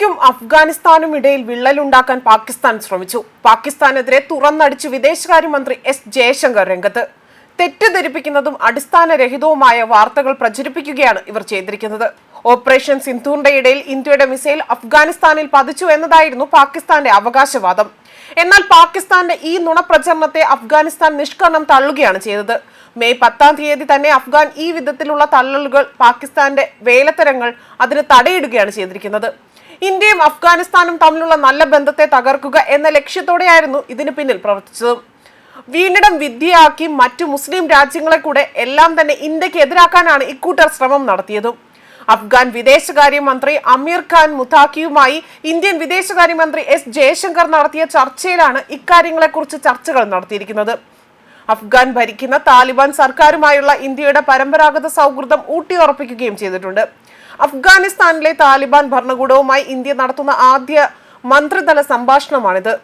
ഇന്ത്യക്കും അഫ്ഗാനിസ്ഥാനും ഇടയിൽ വിള്ളലുണ്ടാക്കാൻ പാകിസ്ഥാൻ ശ്രമിച്ചു. പാകിസ്ഥാനെതിരെ തുറന്നടിച്ച് വിദേശകാര്യമന്ത്രി എസ് ജയശങ്കർ രംഗത്ത്. തെറ്റിദ്ധരിപ്പിക്കുന്നതും അടിസ്ഥാനരഹിതവുമായ വാർത്തകൾ പ്രചരിപ്പിക്കുകയാണ് ഇവർ ചെയ്തിരിക്കുന്നത്. ഓപ്പറേഷൻ സിന്ധുവിന്റെ ഇടയിൽ ഇന്ത്യയുടെ മിസൈൽ അഫ്ഗാനിസ്ഥാനിൽ പതിച്ചു എന്നതായിരുന്നു പാകിസ്ഥാന്റെ അവകാശവാദം. എന്നാൽ പാകിസ്ഥാന്റെ ഈ നുണപ്രചരണത്തെ അഫ്ഗാനിസ്ഥാൻ നിഷ്കരണം തള്ളുകയാണ് ചെയ്തത്. മെയ് പത്താം തീയതി തന്നെ അഫ്ഗാൻ ഈ വിധത്തിലുള്ള തള്ളലുകൾ പാകിസ്ഥാന്റെ വേലത്തരങ്ങൾ അതിന് തടയിടുകയാണ് ചെയ്തിരിക്കുന്നത്. ഇന്ത്യയും അഫ്ഗാനിസ്ഥാനും തമ്മിലുള്ള നല്ല ബന്ധത്തെ തകർക്കുക എന്ന ലക്ഷ്യത്തോടെയായിരുന്നു ഇതിന് പിന്നിൽ പ്രവർത്തിച്ചത്. വീണ്ടിടം വിദ്യയാക്കി മറ്റു മുസ്ലിം രാജ്യങ്ങളെ കൂടെ എല്ലാം തന്നെ ഇന്ത്യയ്ക്ക് എതിരാക്കാനാണ് ഇക്കൂട്ടർ ശ്രമം നടത്തിയതും. അഫ്ഗാൻ വിദേശകാര്യമന്ത്രി അമീർ ഖാൻ മുത്താക്കിയുമായി ഇന്ത്യൻ വിദേശകാര്യമന്ത്രി എസ് ജയശങ്കർ നടത്തിയ ചർച്ചയിലാണ് ഇക്കാര്യങ്ങളെക്കുറിച്ച് ചർച്ചകൾ നടത്തിയിരിക്കുന്നത്. അഫ്ഗാൻ ഭരിക്കുന്ന താലിബാൻ സർക്കാരുമായുള്ള ഇന്ത്യയുടെ പരമ്പരാഗത സൗഹൃദം ഊട്ടിയുറപ്പിക്കുകയും ചെയ്തിട്ടുണ്ട്. അഫ്ഗാനിസ്ഥാനിലെ താലിബാൻ ഭരണകൂടവുമായി ഇന്ത്യ നടത്തുന്ന ആദ്യ മന്ത്രിതല സംഭാഷണമാണിത്.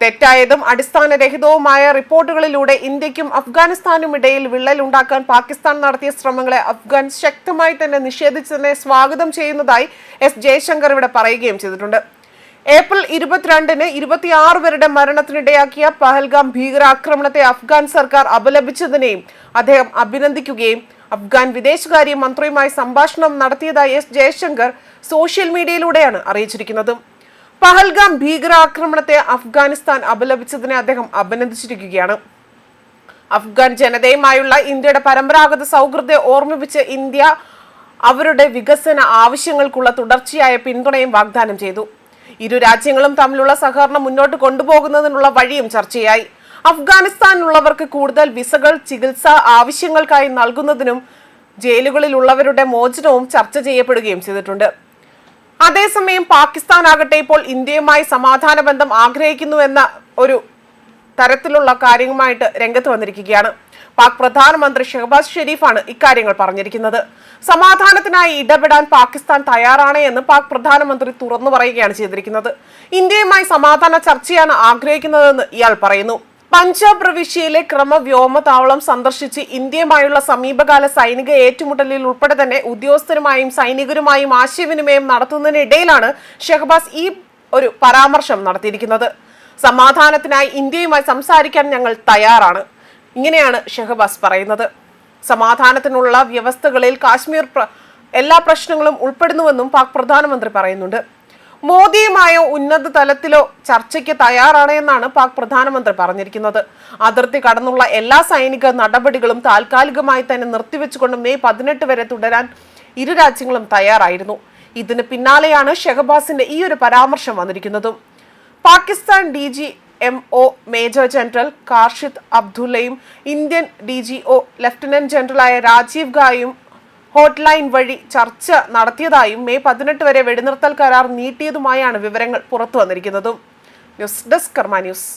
തെറ്റായതും അടിസ്ഥാനരഹിതവുമായ റിപ്പോർട്ടുകളിലൂടെ ഇന്ത്യക്കും അഫ്ഗാനിസ്ഥാനും ഇടയിൽ വിള്ളലുണ്ടാക്കാൻ പാകിസ്ഥാൻ നടത്തിയ ശ്രമങ്ങളെ അഫ്ഗാൻ ശക്തമായി തന്നെ നിഷേധിച്ചതിനെ സ്വാഗതം ചെയ്യുന്നതായി എസ് ജയശങ്കർ ഇവിടെ പറയുകയും ചെയ്തിട്ടുണ്ട്. ഏപ്രിൽ ഇരുപത്തിരണ്ടിന് ഇരുപത്തിയാറ് പേരുടെ മരണത്തിനിടയാക്കിയ പഹൽഗാം ഭീകരാക്രമണത്തെ അഫ്ഗാൻ സർക്കാർ അപലപിച്ചതിനെയും അദ്ദേഹം അഭിനന്ദിക്കുകയും അഫ്ഗാൻ വിദേശകാര്യ മന്ത്രിയുമായി സംഭാഷണം നടത്തിയതായി എസ് ജയശങ്കർ സോഷ്യൽ മീഡിയയിലൂടെയാണ് അറിയിച്ചിരിക്കുന്നത്. പഹൽഗാം ഭീകരാക്രമണത്തെ അഫ്ഗാനിസ്ഥാൻ അപലപിച്ചതിനെ അദ്ദേഹം അഭിനന്ദിച്ചിരിക്കുകയാണ്. അഫ്ഗാൻ ജനതയുമായുള്ള ഇന്ത്യയുടെ പരമ്പരാഗത സൗഹൃദത്തെ ഓർമ്മിപ്പിച്ച് ഇന്ത്യ അവരുടെ വികസന ആവശ്യങ്ങൾക്കുള്ള തുടർച്ചയായ പിന്തുണയും വാഗ്ദാനം ചെയ്തു. ഇരു രാജ്യങ്ങളും തമ്മിലുള്ള സഹകരണം മുന്നോട്ട് കൊണ്ടുപോകുന്നതിനുള്ള വഴിയും ചർച്ചയായി. അഫ്ഗാനിസ്ഥാനിലുള്ളവർക്ക് കൂടുതൽ വിസകൾ ചികിത്സ ആവശ്യങ്ങൾക്കായി നൽകുന്നതിനും ജയിലുകളിലുള്ളവരുടെ മോചനവും ചർച്ച ചെയ്യപ്പെടുകയും ചെയ്തിട്ടുണ്ട്. അതേസമയം പാകിസ്ഥാൻ ആകട്ടെ ഇപ്പോൾ ഇന്ത്യയുമായി സമാധാന ബന്ധം ആഗ്രഹിക്കുന്നുവെന്ന ഒരു തരത്തിലുള്ള കാര്യങ്ങളുമായിട്ട് രംഗത്ത് വന്നിരിക്കുകയാണ്. പാക് പ്രധാനമന്ത്രി ഷഹബാസ് ഷെരീഫാണ് ഇക്കാര്യങ്ങൾ പറഞ്ഞിരിക്കുന്നത്. സമാധാനത്തിനായി ഇടപെടാൻ പാകിസ്ഥാൻ തയ്യാറാണ് എന്ന് പാക് പ്രധാനമന്ത്രി തുറന്നു പറയുകയാണ് ചെയ്തിരിക്കുന്നത്. ഇന്ത്യയുമായി സമാധാന ചർച്ചയാണ് ആഗ്രഹിക്കുന്നതെന്ന് ഇയാൾ പറയുന്നു. പഞ്ചാബ് പ്രവിശ്യയിലെ ക്രമവ്യോമ താവളം സന്ദർശിച്ച് ഇന്ത്യയുമായുള്ള സമീപകാല സൈനിക ഏറ്റുമുട്ടലിൽ ഉൾപ്പെടെ തന്നെ ഉദ്യോഗസ്ഥരുമായും സൈനികരുമായും ആശയവിനിമയം നടത്തുന്നതിനിടയിലാണ് ഷെഹബാസ് ഈ ഒരു പരാമർശം നടത്തിയിരിക്കുന്നത്. സമാധാനത്തിനായി ഇന്ത്യയുമായി സംസാരിക്കാൻ ഞങ്ങൾ തയ്യാറാണ്. ഇങ്ങനെയാണ് ഷെഹബാസ് പറയുന്നത്. സമാധാനത്തിനുള്ള വ്യവസ്ഥകളിൽ കാശ്മീർ എല്ലാ പ്രശ്നങ്ങളും ഉൾപ്പെടുന്നുവെന്നും പാക് പ്രധാനമന്ത്രി പറയുന്നുണ്ട്. മോദിയുമായോ ഉന്നത തലത്തിലോ ചർച്ചയ്ക്ക് തയ്യാറാണ് എന്നാണ് പാക് പ്രധാനമന്ത്രി പറഞ്ഞിരിക്കുന്നത്. അതിർത്തി കടന്നുള്ള എല്ലാ സൈനിക നടപടികളും താൽക്കാലികമായി തന്നെ നിർത്തിവെച്ചുകൊണ്ട് മെയ് പതിനെട്ട് വരെ തുടരാൻ ഇരു രാജ്യങ്ങളും തയ്യാറായിരുന്നു. ഇതിന് പിന്നാലെയാണ് ഷെഹബാസിന്റെ ഈ ഒരു പരാമർശം വന്നിരിക്കുന്നതും. Pakistan D G M O major general Kashif അബ്ദുള്ളയും Indian D G O lieutenant ജനറലായ Rajiv ഗായും ഹോട്ട്ലൈൻ വഴി ചർച്ച നടത്തിയതായും മെയ് പതിനെട്ട് വരെ വെടിനിർത്തൽ കരാർ നീട്ടിയതുമായാണ് വിവരങ്ങൾ പുറത്തു വന്നിരിക്കുന്നതും. News desk Karma news.